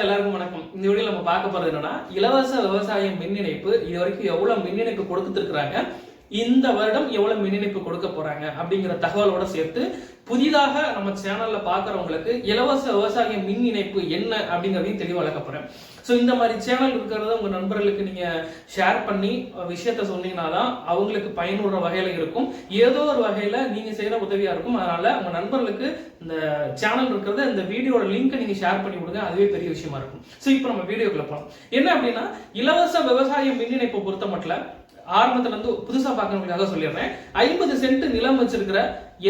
எல்லாருக்கும் வணக்கம். இந்த வீடியோ நம்ம பார்க்க போறது என்னன்னா இலவச விவசாய மின் இணைப்பு இது வரைக்கும் எவ்வளவு மின் இணைப்பு கொடுத்துருக்காங்க இந்த வருடம் எவ்வளவு மின் இணைப்பு கொடுக்க போறாங்க அப்படிங்கிற தகவலோட சேர்த்து புதிதாக நம்ம சேனல்ல பாக்குறவங்களுக்கு இலவச விவசாய மின் இணைப்பு என்ன அப்படிங்கறதையும் தெளிவா விளக்க போறேன். ஸோ இந்த மாதிரி சேனல் இருக்கிறத உங்க நண்பர்களுக்கு நீங்க ஷேர் பண்ணி விஷயத்த சொன்னீங்கன்னா தான் அவங்களுக்கு பயனுள்ள வகையில இருக்கும். ஏதோ ஒரு வகையில நீங்க செய்யற உதவியா இருக்கும். அதனால உங்க நண்பர்களுக்கு இந்த சேனல் இருக்கிறத இந்த வீடியோட லிங்க் நீங்க ஷேர் பண்ணி கொடுங்க. அதுவே பெரிய விஷயமா இருக்கும். ஸோ இப்போ நம்ம வீடியோக்குள்ள போகலாம் என்ன அப்படின்னா இலவச விவசாய மின் இணைப்பை பொறுத்த மட்டும் ஆரம்பத்துல இருந்து புதுசா பாக்குறவங்களுக்காக சொல்லிடுறேன். ஐம்பது சென்ட் நிலம் வச்சிருக்கிற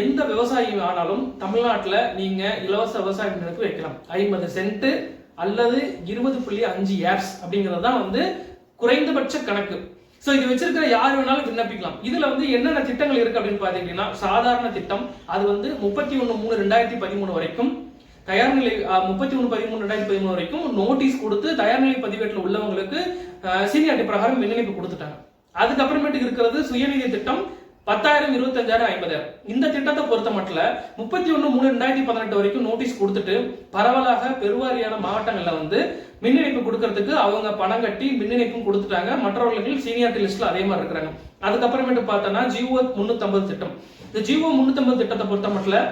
எந்த விவசாயி ஆனாலும் தமிழ்நாட்டுல நீங்க இலவச விவசாய நிலத்துக்கு வைக்கலாம். ஐம்பது சென்ட் அல்லது இருபது புள்ளி அஞ்சு ஏர்ஸ் அப்படிங்கிறது தான் வந்து குறைந்தபட்ச கணக்கு. சோ இது வச்சிருக்கிற யார் வேணாலும் விண்ணப்பிக்கலாம். இதுல வந்து என்னென்ன திட்டங்கள் இருக்கு அப்படின்னு பாத்தீங்கன்னா சாதாரண திட்டம். அது வந்து முப்பத்தி ஒன்று மூணு ரெண்டாயிரத்தி பதிமூணு வரைக்கும் தயார்நிலை முப்பத்தி ஒன்று பதிமூணு ரெண்டாயிரத்தி பதிமூணு வரைக்கும் நோட்டீஸ் கொடுத்து தயார்நிலை பதிவேட்டில் உள்ளவங்களுக்கு சீனியாரிட்டி பிரகாரம் மின்னணைப்பு கொடுத்துட்டாங்க. அதுக்கப்புறமேட்டுக்கு இருக்கிறது சுயநிதி திட்டம் பத்தாயிரம் இருபத்தஞ்சாயிரம் ஐம்பதாயிரம். இந்த திட்டத்தை பொறுத்த மட்டும் முப்பத்தி ஒன்று மூணு ரெண்டாயிரத்தி பதினெட்டு வரைக்கும் நோட்டீஸ் கொடுத்துட்டு பரவலாக பெருவாரியான மாவட்டங்களில் வந்து மின் இணைப்பு கொடுக்கறதுக்கு அவங்க பணம் கட்டி மின் இணைப்பும் கொடுத்துட்டாங்க. மற்றவர்களுக்கு சீனியாரிட்டி லிஸ்ட்ல அதே மாதிரி இருக்கிறாங்க. அதுக்கப்புறமேட்டு பார்த்தோன்னா ஜிஓ முன்னூத்தம்பது திட்டம். இந்த ஜிஓ முன்னூத்தம்பது திட்டத்தை பொறுத்த மட்டும்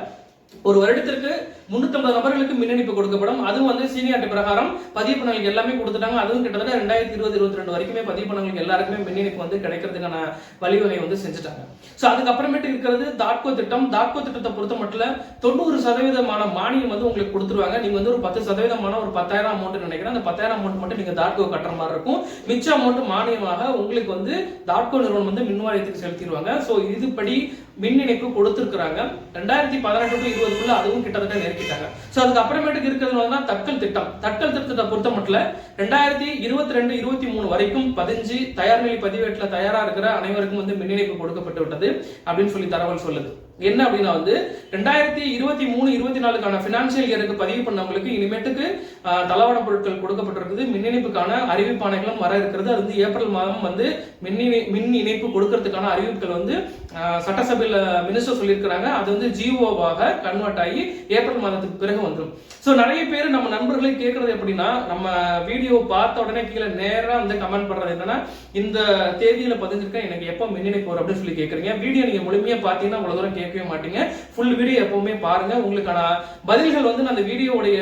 ஒரு வருடத்திற்கு முன்னூத்தம்பது நபர்களுக்கு மின் இணைப்பு கொடுக்கப்படும். அதுவும் வந்து சீனியாரிட்டி பிரகாரம் பதிவு பண்ணங்களுக்கு எல்லாமே கொடுத்துட்டாங்க. அதுவும் கிட்டத்தட்ட ரெண்டாயிரத்தி இருபது இருபத்தி ரெண்டு வரைக்குமே பதிவு பண்ணங்களுக்கு எல்லாருக்குமே மின்னணிப்பு வந்து கிடைக்கிறதுக்கான வழிவகை வந்து செஞ்சுட்டாங்க. ஸோ அதுக்கப்புறமேட்டு இருக்கிறது தாட்கோ திட்டம். தாட்கோ திட்டத்தை பொறுத்த மட்டும் தொண்ணூறு சதவீதமான மானியம் வந்து உங்களுக்கு கொடுத்துருவாங்க. நீங்க வந்து ஒரு பத்து சதவீதமான ஒரு பத்தாயிரம் அமௌண்ட் நினைக்கிறேன். அந்த பத்தாயிரம் அமௌண்ட் மட்டும் நீங்க தாட்கோ கட்டுற மாதிரி இருக்கும். மிச்ச அமௌண்ட் மானியமாக உங்களுக்கு வந்து தாட்கோ நிறுவனம் வந்து மின்வாரியத்துக்கு செலுத்திடுவாங்க. ஸோ இதுபடி மின் இணைப்பு கொடுத்துருக்குறாங்க. ரெண்டாயிரத்தி பதினெட்டு டு இருபதுக்குள்ள அதுவும் கிட்டத்தட்ட நெருக்கிட்டாங்க. ஸோ அதுக்கு அப்புறமேட்டுக்கு இருக்கிறது தட்கல் திட்டம். தட்கல் திட்டத்தை பொறுத்த மட்டும் ரெண்டாயிரத்தி இருபத்தி ரெண்டு இருபத்தி மூணு வரைக்கும் பதிஞ்சு தயார்நிலை பதிவேட்டில் தயாரா இருக்கிற அனைவருக்கும் வந்து மின் இணைப்பு கொடுக்கப்பட்டு விட்டது அப்படின்னு சொல்லி தகவல் சொல்லுது. என்ன அப்படின்னா வந்து ரெண்டாயிரத்தி இருபத்தி மூணு இருபத்தி நாலுக்கான பினான்சியல் இயருக்கு பதிவு பண்ணவங்களுக்கு இனிமேட்டுக்கு தளவாட பொருட்கள் கொடுக்கப்பட்டிருக்குது. மின் இணைப்புக்கான அறிவிப்பாணைகளும் வர இருக்கிறது. அது வந்து ஏப்ரல் மாதம் வந்து மின் இணை- மின் இணைப்பு கொடுக்கறதுக்கான அறிவிப்புகள் வந்து சட்டசபை தமிழ் மினிஸ்டர் சொல்லியிருக்கிறாங்க அது வந்து ஜிஓவாக கன்வெர்ட் ஆகி ஏப்ரல் மாதத்துக்கு பிறகு வந்துடும் ஸோ நிறைய பேர் நம்ம நண்பர்களே கேட்கறது எப்படின்னா நம்ம வீடியோ பார்த்த உடனே கீழே நேராக வந்து கமெண்ட் பண்றது என்னன்னா இந்த தேதியில் பதிஞ்சிருக்கேன் எனக்கு எப்போ மின்னணி போகிற அப்படின்னு சொல்லி கேட்குறீங்க வீடியோ நீங்கள் முழுமையாக பார்த்தீங்கன்னா அவ்வளோ தூரம் கேட்கவே மாட்டீங்க. ஃபுல் வீடியோ எப்பவுமே பாருங்க. உங்களுக்கான பதில்கள் வந்து நான் அந்த வீடியோவுடைய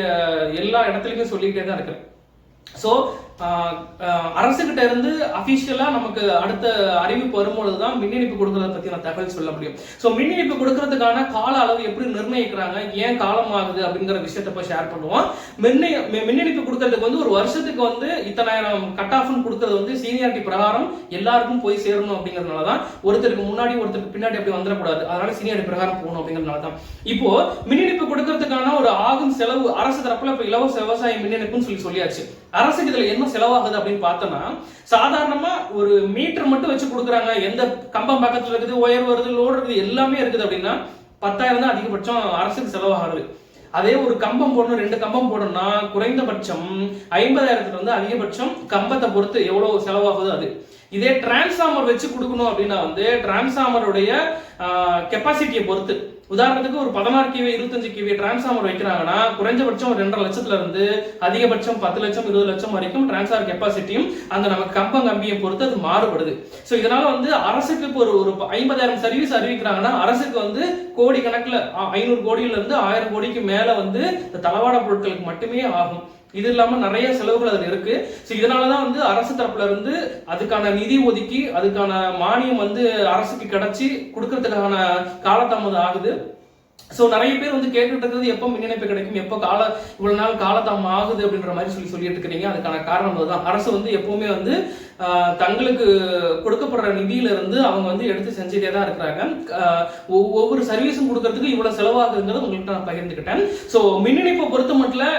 எல்லா இடத்துலையுமே சொல்லிக்கிட்டே தான் இருக்கிறேன். ஸோ அரசுகிட்ட இருந்து அபிஷியலா நமக்கு அடுத்த அறிவிப்பு வரும்பொழுது தான் மின் இணைப்பு கொடுக்கறத பத்தி நான் தகவல் சொல்ல முடியும். ஸோ மின் இணைப்பு கொடுக்கறதுக்கான கால அளவு எப்படி நிர்ணயிக்கிறாங்க ஏன் காலம் ஆகுது அப்படிங்கிற விஷயத்த போய் ஷேர் பண்ணுவோம். மின் மின் இணைப்பு கொடுக்கறதுக்கு வந்து ஒரு வருஷத்துக்கு வந்து இத்தனாயிரம் கட் ஆஃப்னு கொடுக்கறது வந்து சீனியாரிட்டி பிரகாரம் எல்லாருக்கும் போய் சேரணும் அப்படிங்கறதுனால தான் ஒருத்தருக்கு முன்னாடி ஒருத்தருக்கு பின்னாடி அப்படி வந்துடக்கூடாது. அதனால சீனியாரிட்டி பிரகாரம் போகணும் அப்படிங்கறதுனால தான் இப்போ மின் இணைப்பு கொடுக்கறதுக்கான ஒரு ஆகும் செலவு அரசு தரப்புல இப்போ இலவச விவசாய மின் இணைப்புன்னு சொல்லி சொல்லியாச்சு. அரசுக்கு இதுல என்ன செலவாகுது அப்படின்னு பார்த்தோம்னா சாதாரணமா ஒரு மீட்டர் மட்டும் வச்சு கொடுக்குறாங்க. எந்த கம்பம் பக்கத்துல இருக்குது ஒயர் வருது லோடு இருக்குது எல்லாமே இருக்குது அப்படின்னா பத்தாயிரம் தான் அதிகபட்சம் அரசுக்கு செலவாகுது. அதே ஒரு கம்பம் போடணும் ரெண்டு கம்பம் போடணும்னா குறைந்தபட்சம் ஐம்பதாயிரத்துல இருந்து அதிகபட்சம் கம்பத்தை பொறுத்து எவ்வளவு செலவாகுது அது. இதே டிரான்ஸ்ஃபார்மர் வச்சு கொடுக்கணும் அப்படின்னா வந்து டிரான்ஸ்ஃபார்மருடைய கெப்பாசிட்டியை பொறுத்து. உதாரணத்துக்கு ஒரு பதினாறு கிவி இருபத்தஞ்சு கிவி டிரான்ஸ்ஃபார்மர் வைக்கிறாங்கன்னா குறைஞ்சபட்சம் ஒரு ரெண்டரை லட்சத்துல இருந்து அதிகபட்சம் பத்து லட்சம் இருபது லட்சம் வரைக்கும் டிரான்ஸ்ஃபார் கெப்பாசிட்டியும் அந்த நம்ம கம்பம் கம்பியை பொறுத்து அது மாறுபடுது. ஸோ இதனால வந்து அரசுக்கு இப்போ ஒரு ஒரு ஐம்பதாயிரம் சர்வீஸ் அறிவிக்கிறாங்கன்னா அரசுக்கு வந்து கோடி கணக்கில் ஐநூறு கோடியில இருந்து ஆயிரம் கோடிக்கு மேல வந்து தளவாட பொருட்களுக்கு மட்டுமே ஆகும். இது இல்லாமல் நிறைய செலவுகள் அதில் இருக்கு. ஸோ இதனால தான் வந்து அரசு தரப்புல இருந்து அதுக்கான நிதி ஒதுக்கி அதுக்கான மானியம் வந்து அரசுக்கு கிடைச்சி கொடுக்கறதுக்கான காலதாமதம் ஆகுது. ஸோ நிறைய பேர் வந்து கேட்டுட்டு இருக்கிறது எப்போ மின்னிணைப்பு கிடைக்கும் எப்போ கால இவ்வளோ நாள் காலதாமம் ஆகுது அப்படின்ற மாதிரி சொல்லி சொல்லிட்டு இருக்கிறீங்க அதுக்கான காரணம் அதுதான். அரசு வந்து எப்பவுமே வந்து தங்களுக்கு கொடுக்கப்படுற நிதியிலிருந்து அவங்க வந்து எடுத்து செஞ்சுட்டே தான் இருக்கிறாங்க. ஒவ்வொரு சர்வீஸும் கொடுக்கறதுக்கு இவ்வளோ செலவாகுதுங்கிறது உங்கள்கிட்ட நான் பகிர்ந்துக்கிட்டேன். ஸோ மின்னிணைப்பை பொறுத்த மட்டும்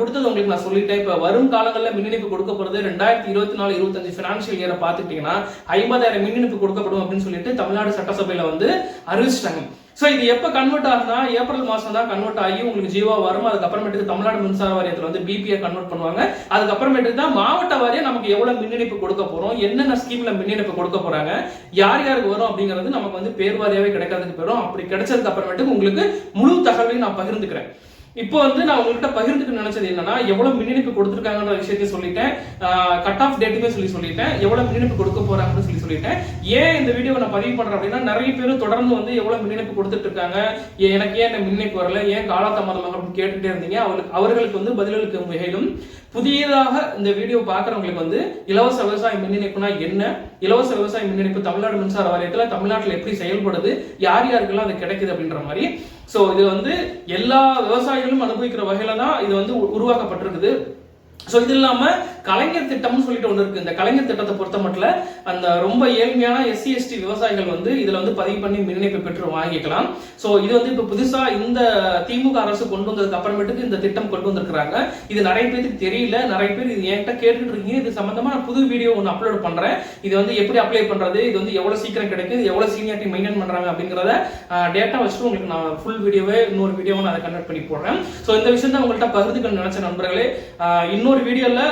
கொடுத்தது உங்களுக்கு நான் சொல்லிட்டேன். இப்போ வரும் காலங்களில் மின் இணைப்பு கொடுக்க போகிறது ரெண்டாயிரத்தி இருபத்தி நாலு இருபத்தஞ்சு ஃபினான்ஷியல் இயரை பார்த்துட்டிங்கன்னா ஐம்பதாயிரம் மின் இணைப்பு கொடுக்கப்படும் அப்படின்னு சொல்லிட்டு தமிழ்நாடு சட்டசபையில் வந்து அறிவிச்சிட்டாங்க. ஸோ இது எப்போ கன்வெர்ட் ஆகுனா ஏப்ரல் மாதம் தான் கன்வெர்ட் ஆகி உங்களுக்கு ஜீவா வரும். அதுக்கப்புறமேட்டுக்கு தமிழ்நாடு மின்சார வாரியத்தில் வந்து பிபிஐ கன்வெர்ட் பண்ணுவாங்க. அதுக்கப்புறமேட்டுக்கு தான் மாவட்ட வாரியம் நமக்கு எவ்வளோ மின் இணைப்பு கொடுக்க போகிறோம் என்னென்ன ஸ்கீமில் மின் இணைப்பு கொடுக்க போகிறாங்க யார் யாருக்கு வரும் அப்படிங்கிறது நமக்கு வந்து பேர் வாரியாவே கிடைக்கிறதுக்கு பெறும் அப்படி கிடைச்சதுக்கு அப்புறமேட்டுக்கு உங்களுக்கு முழு தகவலையும் நான் பகிர்ந்துக்கிறேன். இப்போ வந்து நான் உங்கள்கிட்ட பகிர்ந்துக்க நினைச்சது என்னன்னா எவ்வளவு மின் கொடுத்துருக்காங்கன்ற விஷயத்தையும் சொல்லிட்டேன். கட் ஆஃப் டேட்டுமே சொல்லி சொல்லிட்டேன். எவ்வளவு மின் கொடுக்க போறாங்கன்னு சொல்லி சொல்லிட்டேன். ஏன் இந்த வீடியோவை நான் பதிவு பண்றேன் அப்படின்னா நிறைய பேர் தொடர்ந்து வந்து எவ்வளவு மின் கொடுத்துட்டு இருக்காங்க. எனக்கு ஏன் இந்த மின் இணைப்பு வரல? ஏன் காலதாமதமாக அப்படின்னு கேட்டுட்டே இருந்தீங்க? அவருக்கு அவர்களுக்கு வந்து பதிலளிக்கும் வகையிலும் புதியதாக இந்த வீடியோ பார்க்குறவங்களுக்கு வந்து இலவச விவசாய மின் இணைப்புனா என்ன? இலவச விவசாய மின் இணைப்பு தமிழ்நாடு மின்சார வாரியத்தில் தமிழ்நாட்டில் எப்படி செயல்படுது? யார் யாருக்கெல்லாம் அது கிடைக்குது அப்படின்ற மாதிரி ஸோ இது வந்து எல்லா விவசாயிகளும் அனுபவிக்கிற வகையில தான் இது வந்து உ- உருவாக்கப்பட்டிருக்குது. ஸோ இது இல்லாமல் கலைஞர் திட்டம்னு சொல்லிட்டு ஒன்று இருக்கு. இந்த கலைஞர் திட்டத்தை பொறுத்த மட்டும் அந்த ரொம்ப ஏழ்மையான எஸ்சி எஸ்டி விவசாயிகள் வந்து இதுல வந்து பதிவு பண்ணி மின் பெற்று வாங்கிக்கலாம். ஸோ இது வந்து இப்போ புதுசா இந்த திமுக அரசு கொண்டு வந்ததுக்கு அப்புறமேட்டுக்கு இந்த திட்டம் கொண்டு வந்திருக்கிறாங்க. இது நிறைய பேருக்கு தெரியல. நிறைய பேர் இது என்கிட்ட கேட்டுட்டு இருக்கீங்க. இது சம்பந்தமா நான் புது வீடியோ ஒன்று அப்லோட் பண்றேன். இது வந்து எப்படி அப்ளை பண்றது? இது வந்து எவ்வளவு சீக்கிரம் கிடைக்குது? இது எவ்வளவு சீனியாரிட்டி மெயின்டைன் பண்றாங்க அப்படிங்கிறத டேட்டா வச்சுட்டு உங்களுக்கு நான் ஃபுல் வீடியோவே இன்னொரு வீடியோவை நான் அதை கன்வெர்ட் பண்ணி போடுறேன். ஸோ இந்த விஷயம் தான் உங்கள்கிட்ட பகிர்ந்துக்கணும்னு நினைச்ச நண்பர்களே. இன்னொரு இன்னொரு வீடியோல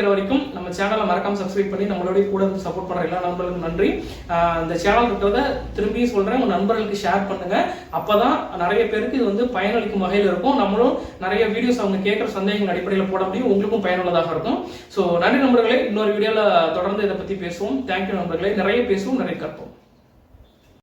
சந்திக்கிற வரைக்கும் நம்ம சேனலை மறக்காம சப்ஸ்கிரைப் பண்ணி நம்மளோட கூட சப்போர்ட் பண்ற எல்லா நண்பர்களுக்கும் நன்றி. இந்த சேனல் இருக்கிறத திரும்பியும் சொல்றேன். உங்க நண்பர்களுக்கு ஷேர் பண்ணுங்க. அப்பதான் நிறைய பேருக்கு இது வந்து பயனளிக்கும் வகையில் இருக்கும். நம்மளும் நிறைய வீடியோஸ் அவங்க கேட்குற சந்தேகங்கள் அடிப்படையில் போட முடியும். உங்களுக்கும் பயனுள்ளதாக இருக்கும். ஸோ நன்றி நண்பர்களே. இன்னொரு வீடியோல தொடர்ந்து இதை பத்தி பேசுவோம். தேங்க்யூ நண்பர்களே. நிறைய பேசுவோம் நிறைய கற்போம்.